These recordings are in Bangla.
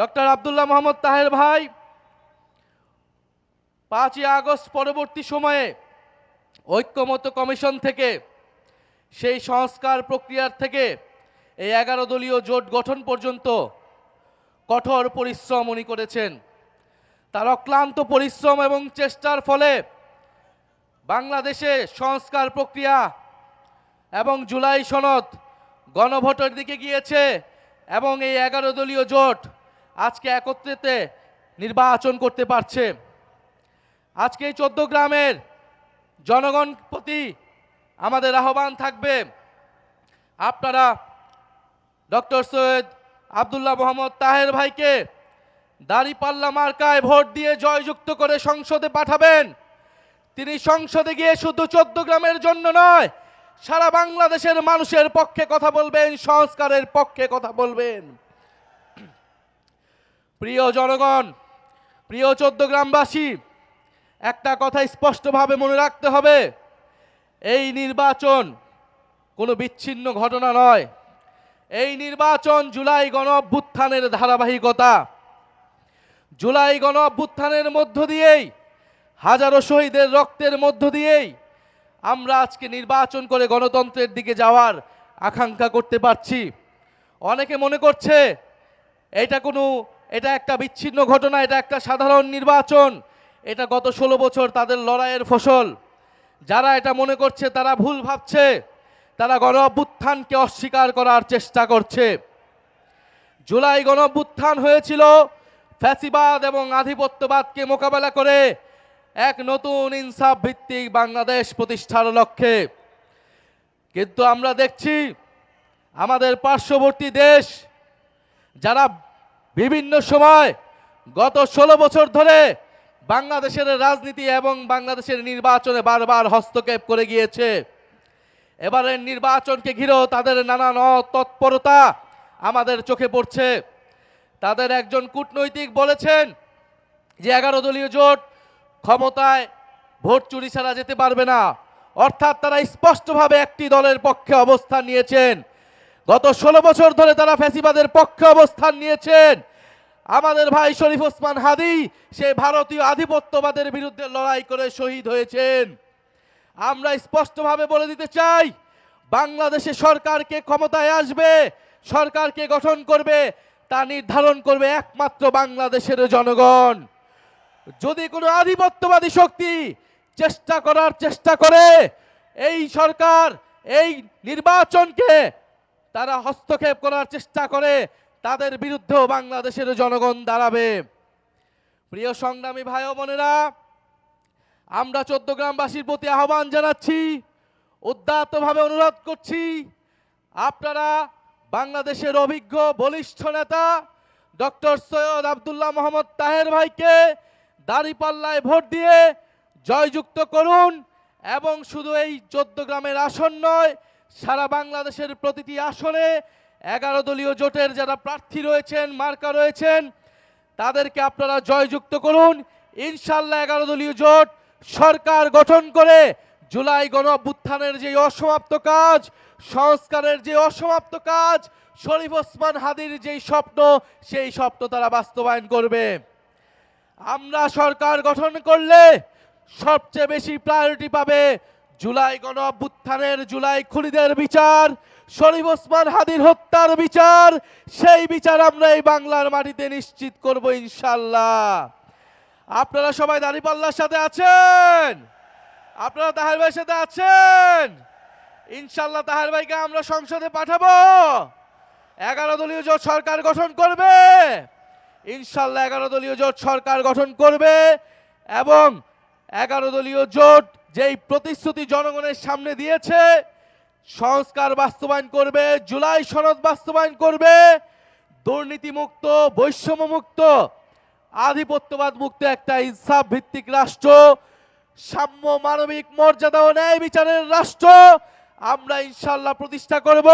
ডক্টর আব্দুল্লাহ মোহাম্মদ তাহের ভাই, পাঁচই আগস্ট পরবর্তী সময়ে ঐক্যমত কমিশন থেকে, সেই সংস্কার প্রক্রিয়ার থেকে এই এগারো দলীয় জোট গঠন পর্যন্ত কঠোর পরিশ্রম উনি করেছেন। তার অক্লান্ত পরিশ্রম এবং চেষ্টার ফলে বাংলাদেশে সংস্কার প্রক্রিয়া এবং জুলাই সনদ গণভোটের দিকে গিয়েছে এবং এই এগারো দলীয় জোট আজকে একত্রিতে নির্বাচন করতে পারছে। আজকে এই চোদ্দ গ্রামের জনগণ প্রতি আমাদের আহ্বান থাকবে। আপনারা ডক্টর সৈয়দ আবদুল্লাহ মোহাম্মদ তাহের ভাইকে দাড়িপাল্লা মার্কায় ভোট দিয়ে জয়যুক্ত করে সংসদে পাঠাবেন। তিনি সংসদে গিয়ে শুধু চোদ্দ গ্রামের জন্য নয়, সারা বাংলাদেশের মানুষের পক্ষে কথা বলবেন, সংস্কারের পক্ষে কথা বলবেন। প্রিয় জনগণ, প্রিয় চোদ্দ গ্রামবাসী, একটা কথা স্পষ্টভাবে মনে রাখতে হবে। এই নির্বাচন কোনো বিচ্ছিন্ন ঘটনা নয়। এই নির্বাচন জুলাই গণ অভ্যুত্থানের ধারাবাহিকতা। জুলাই গণ অভ্যুত্থানের মধ্য দিয়েই, হাজারো শহীদের রক্তের মধ্য দিয়েই আমরা আজকে নির্বাচন করে গণতন্ত্রের দিকে যাওয়ার আকাঙ্ক্ষা করতে পারছি। অনেকে মনে করছে, এটা কোনো এটা একটা বিচ্ছিন্ন ঘটনা, এটা একটা সাধারণ নির্বাচন। এটা গত ষোলো বছর তাদের লড়াইয়ের ফসল। যারা এটা মনে করছে তারা ভুল ভাবছে। তারা গণ অভ্যুত্থানকে অস্বীকার করার চেষ্টা করছে। জুলাই গণ অভ্যুত্থান হয়েছিল ফ্যাসিবাদ এবং আধিপত্যবাদকে মোকাবেলা করে এক নতুন ইনসাফ ভিত্তিক বাংলাদেশ প্রতিষ্ঠার লক্ষ্যে। কিন্তু আমরা দেখছি আমাদের পার্শ্ববর্তী দেশ, যারা বিভিন্ন সময় গত ষোলো বছর ধরে বাংলাদেশের রাজনীতি এবং বাংলাদেশের নির্বাচনে বারবার হস্তক্ষেপ করে গিয়েছে। এবারের নির্বাচনকে ঘিরেও তাদের নানান তৎপরতা আমাদের চোখে পড়ছে। তাদের একজন কূটনৈতিক বলেছেন যে এগারো দলীয় জোট ক্ষমতায় ভোট চুরি ছাড়া যেতে পারবে না। অর্থাৎ তারা স্পষ্টভাবে একটি দলের পক্ষে অবস্থান নিয়েছেন। গত ষোলো বছর ধরে তারা ফ্যাসিবাদের পক্ষে অবস্থান নিয়েছেন। আমাদের ভাই শরীফ ওসমান হাদি, সে ভারতীয় আধিপত্যবাদের বিরুদ্ধে লড়াই করে শহীদ হয়েছেন। আমরা স্পষ্টভাবে বলে দিতে চাই, বাংলাদেশে সরকারকে ক্ষমতায় আসবে, সরকারকে গঠন করবে, তা নির্ধারণ করবে একমাত্র বাংলাদেশের জনগণ। যদি কোনো আধিপত্যবাদী শক্তি চেষ্টা করার চেষ্টা করে, এই সরকার, এই নির্বাচনকে তারা হস্তক্ষেপ করার চেষ্টা করে তাদের বিরুদ্ধেও বাংলাদেশের জনগণ দাঁড়াবে। প্রিয় সংগ্রামী ভাই বোনেরা, আমরা চোদ্দ গ্রামবাসীর প্রতি আহ্বান জানাচ্ছি উদ্দাত্তভাবে অনুরোধ করছি, আপনারা বাংলাদেশের অভিজ্ঞ, বলিষ্ঠ নেতা ডক্টর সৈয়দ আবদুল্লাহ মোহাম্মদ তাহের ভাইকে দাঁড়িপাল্লায় ভোট দিয়ে জয়যুক্ত করুন এবং শুধু এই চোদ্দ গ্রামের আসন নয়, সারা বাংলাদেশের প্রতিটি আসনে এগারো দলীয় জোটের যারা প্রার্থী রয়েছেন, মার্কা রয়েছেন, তাদেরকে আপনারা জয়যুক্ত করুন। ইনশাল্লাহ এগারো দলীয় জোট সরকার গঠন করে জুলাই গণ অভ্যুত্থানের যে অসমাপ্ত কাজ, সংস্কারের যে অসমাপ্ত কাজ, শরীফ ওসমান হাদির যেই স্বপ্ন, সেই স্বপ্ন তারা বাস্তবায়ন করবে। আমরা সরকার গঠন করলে সবচেয়ে বেশি প্রায়োরিটি পাবে জুলাই গণ অভ্যুত্থানের জুলাই খুনিদের বিচার শরীফ ওসমান হাদির হত্যার বিচার, সেই বিচার আমরা এই বাংলার মাটিতে নিশ্চিত করব ইনশাল্লাহ আপনারা সবাই দাঁড়িপাল্লার সাথে আছেন? আপনারা তাহের ভাইয়ের সাথে আছেন? ইনশাল্লাহ তাহের ভাইকে আমরা সংসদে পাঠাবো। এগারো দলীয় জোট সরকার গঠন করবে। ইনশাল্লাহ এগারো দলীয় জোট সরকার গঠন করবে এবং এগারো দলীয় জোট যেই প্রতিশ্রুতি জনগণের সামনে দিয়েছে সংস্কার বাস্তবায়ন করবে, জুলাই সনদ বাস্তবায়ন করবে, দুর্নীতিমুক্ত বৈষম্য মুক্ত আধিপত্যবাদ মুক্ত একটা ইনসাফ ভিত্তিক রাষ্ট্র। সাম্য মানবিক মর্যাদা ও ন্যায় বিচারের রাষ্ট্র। আমরা ইনশাল্লাহ প্রতিষ্ঠা করব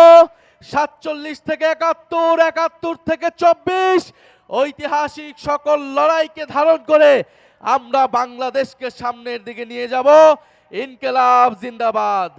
সাতচল্লিশ থেকে একাত্তর একাত্তর থেকে চব্বিশ। ঐতিহাসিক সকল লড়াইকে ধারণ করে আমরা বাংলাদেশকে সামনের দিকে নিয়ে যাব। ইনকেলাব, জিন্দাবাদ।